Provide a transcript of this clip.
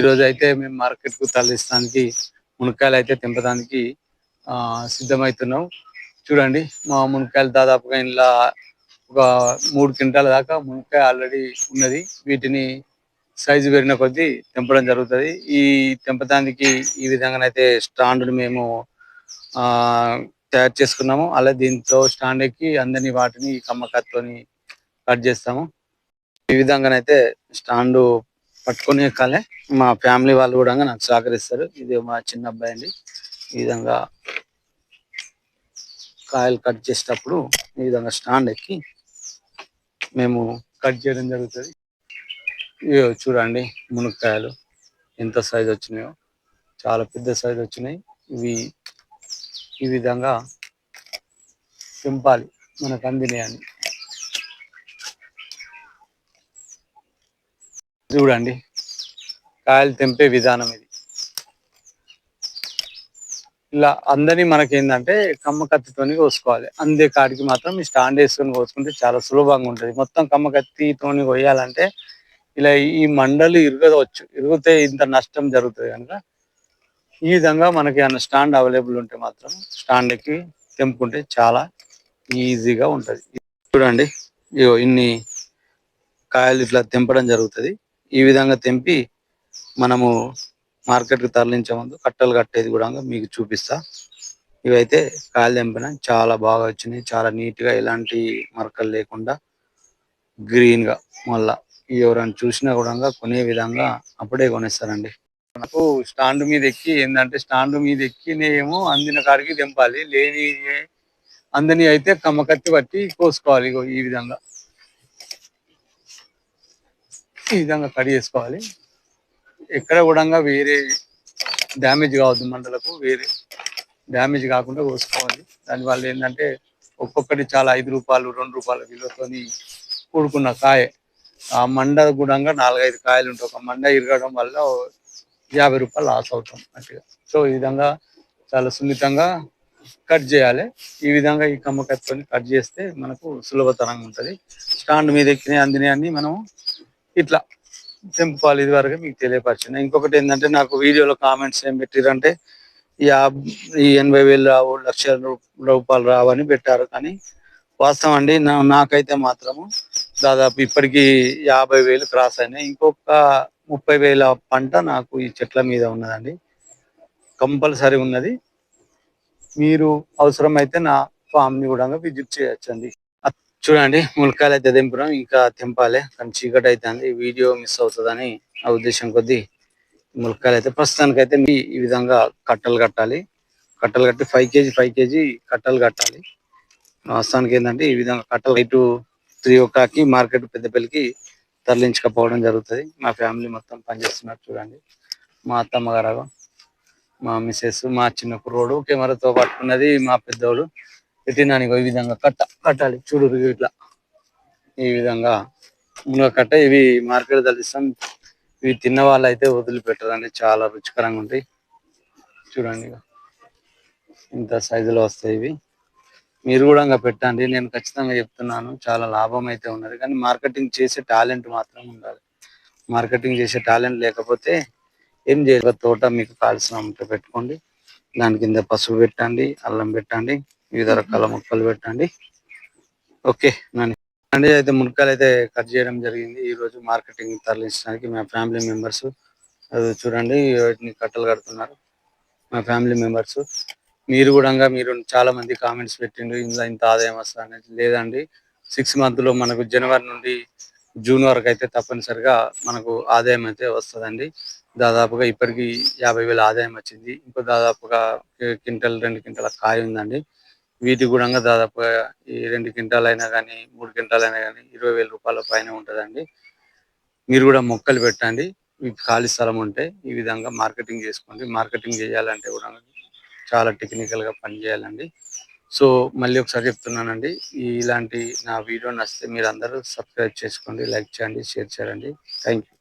ఈరోజు అయితే మేము మార్కెట్కు తరలిస్తానికి మునక్కాయలు అయితే తెంపడానికి ఆ, సిద్ధమవుతున్నాం చూడండి మా మునక్కాయలు దాదాపుగా ఇలా ఒక మూడు క్వింటాల దాకా మునక్కాయ ఆల్రెడీ ఉన్నది. వీటిని సైజు పెరిగిన కొద్దీ తెంపడం జరుగుతుంది. ఈ తెంపడానికి ఈ విధంగానైతే స్టాండ్ను మేము ఆ తయారు చేసుకున్నాము. అలా దీంతో స్టాండ్ ఎక్కి అందరినీ వాటిని కమ్మకత్తోని కట్ చేస్తాము. ఈ విధంగానైతే స్టాండ్ పట్టుకొని ఎక్కాలి మా ఫ్యామిలీ వాళ్ళు కూడా నాకు సహకరిస్తారు. ఇది మా చిన్న అబ్బాయి అండి. ఈ విధంగా కాయలు కట్ చేసేటప్పుడు ఈ విధంగా స్టాండ్ ఎక్కి మేము కట్ చేయడం జరుగుతుంది. ఇవి చూడండి మునక్కాయలు ఎంత సైజ్ వచ్చినాయో. చాలా పెద్ద సైజ్ వచ్చినాయి. ఇవి ఈ విధంగా తెంపాలి. మనకు అందినాయని చూడండి. కాయలు తెంపే విధానం ఇది. ఇలా అందరినీ మనకి ఏంటంటే కమ్మ కత్తితోని కోసుకోవాలి. అందే కాడికి మాత్రం ఈ స్టాండ్ వేసుకొని కోసుకుంటే చాలా సులభంగా ఉంటుంది. మొత్తం కమ్మ కత్తితోని కొయ్యాలంటే ఇలా ఈ మండలు ఇరగవచ్చు. ఇరిగితే ఇంత నష్టం జరుగుతుంది కనుక ఈ విధంగా మనకి ఏమైనా స్టాండ్ అవైలబుల్ ఉంటే మాత్రం స్టాండ్ ఎక్కి తెంపుకుంటే చాలా ఈజీగా ఉంటుంది. చూడండి. ఇగో ఇన్ని కాయలు ఇట్లా తెంపడం జరుగుతుంది. ఈ విధంగా తెంపి మనము మార్కెట్కి తరలించే ముందు కట్టలు కట్టేది కూడా మీకు చూపిస్తా. ఇవైతే కాయలు తెంపిన చాలా బాగా వచ్చినాయి. చాలా నీట్గా ఎలాంటి మరకలు లేకుండా గ్రీన్గా మళ్ళా ఎవరైనా చూసినా కూడా కొనే విధంగా అప్పుడే కొనేస్తారండి. మనకు స్టాండ్ మీద ఎక్కి ఏంటంటే స్టాండ్ మీద ఎక్కినేమో అందిన కాడికి తెంపాలి. లేని అందని అయితే కమ్మకత్తి పట్టి కోసుకోవాలి ఈ విధంగా. ఈ విధంగా కట్ చేసుకోవాలి. ఎక్కడ కూడా వేరే డ్యామేజ్ కావద్దు మండలకు వేరే డ్యామేజ్ కాకుండా కోసుకోవాలి. దానివల్ల ఏంటంటే ఒక్కొక్కటి చాలా ఐదు రూపాయలు రెండు రూపాయల విలువతోని కూడుకున్న కాయ. ఆ మండ కూడా నాలుగైదు కాయలు ఉంటాయి ఒక మండ ఇరగడం వల్ల యాభై రూపాయలు లాస్ అవుతాం అట్లా సో ఈ విధంగా చాలా సున్నితంగా కట్ చేయాలి. ఈ విధంగా ఈ కమ్మ కట్ చేస్తే మనకు సులభతరంగా ఉంటుంది. స్టాండ్ మీద ఎక్కిన అందినాయి అన్ని మనం ఇట్లా తెంపుకోవాలి ఇది వరకు మీకు తెలియపరిచిన. ఇంకొకటి ఏంటంటే నాకు వీడియోలో కామెంట్స్ ఏం పెట్టారంటే యాభై ఈ ఎనభై వేలు రావు లక్షల రూపాయలు రావని పెట్టారు. కానీ వాస్తవం అండి నాకైతే మాత్రము దాదాపు ఇప్పటికి యాభై వేలు క్రాస్ అయినాయి. ఇంకొక ముప్పై వేల పంట నాకు ఈ చెట్ల మీద ఉన్నదండి. కంపల్సరీ ఉన్నది. మీరు అవసరమైతే నా ఫామ్ని కూడా విజిట్ చేయొచ్చండి. చూడండి ములకాయలు అయితే తెంపుదాం ఇంకా తెంపాలి. కానీ చీకటి అవుతుంది వీడియో మిస్ అవుతుందని ఆ ఉద్దేశం కొద్దీ ములకాయలు అయితే ప్రస్తుతానికి అయితే మీ ఈ విధంగా కట్టలు కట్టాలి. కట్టలు కట్టి ఫైవ్ కేజీ ఫైవ్ కేజీ కట్టలు కట్టాలి. ప్రస్తుతానికి ఏంటంటే ఈ విధంగా కట్టలు ఇటు త్రీ ఓ క్లాక్కి మార్కెట్ పెద్దపల్లికి తరలించకపోవడం జరుగుతుంది. మా ఫ్యామిలీ మొత్తం పనిచేస్తున్నారు చూడండి. మా అత్తమ్మ గారు మా మిసెస్ మా చిన్న కుర్రోడు కెమెరాతో పట్టుకున్నది మా పెద్దోడు. పెట్టినాను ఇగో ఈ విధంగా కట్ట. కట్టాలి. చూడు ఇట్లా. ఈ విధంగా మునగ కట్ట ఇవి మార్కెట్ తరలిస్తాం ఇవి తిన్న వాళ్ళు అయితే వదిలిపెట్టరండి. చాలా రుచికరంగా ఉంటాయి. చూడండి. ఇంత సైజులో వస్తాయి ఇవి. మీరు కూడా ఇంకా పెట్టండి. నేను ఖచ్చితంగా చెప్తున్నాను. చాలా లాభం అయితే ఉన్నది. కానీ మార్కెటింగ్ చేసే టాలెంట్ మాత్రం ఉండాలి. మార్కెటింగ్ చేసే టాలెంట్ లేకపోతే ఏం చేయాలి తోట మీకు కాల్సిన పెట్టుకోండి. దాని కింద పసుపు పెట్టండి అల్లం పెట్టండి. వివిధ రకాల మొక్కలు పెట్టండి. ఓకే నన్ను అండి అయితే మునక్కాయలు అయితే కట్ చేయడం జరిగింది. ఈ రోజు మార్కెటింగ్ తరలించడానికి మా ఫ్యామిలీ మెంబర్స్ అది చూడండి వాటిని కట్టలు కడుతున్నారు. మా ఫ్యామిలీ మెంబర్స్ మీరు కూడా మీరు చాలా మంది కామెంట్స్ పెట్టిండ్రు ఇందులో ఇంత ఆదాయం వస్తుంది అనేది లేదండి. సిక్స్ మంత్లో మనకు జనవరి నుండి జూన్ వరకు అయితే తప్పనిసరిగా మనకు ఆదాయం అయితే వస్తుందండి. దాదాపుగా ఇప్పటికి యాభై వేల ఆదాయం వచ్చింది. ఇంకో దాదాపుగా క్వింటల్ రెండు క్వింటల కాయ ఉందండి. వీటి కూడా దాదాపుగా ఈ రెండు క్వింటాల్ అయినా కానీ మూడు క్వింటాల్ అయినా కానీ ఇరవై వేల రూపాయల పైన ఉంటుందండి. మీరు కూడా మొక్కలు పెట్టండి. మీకు ఖాళీ స్థలం ఉంటే ఈ విధంగా మార్కెటింగ్ చేసుకోండి. మార్కెటింగ్ చేయాలంటే కూడా చాలా టెక్నికల్గా పని చేయాలండి. సో మళ్ళీ ఒకసారి చెప్తున్నానండి. ఇలాంటి నా వీడియో నచ్చితే మీరు అందరూ సబ్స్క్రైబ్ చేసుకోండి లైక్ చేయండి షేర్ చేయండి. Thank you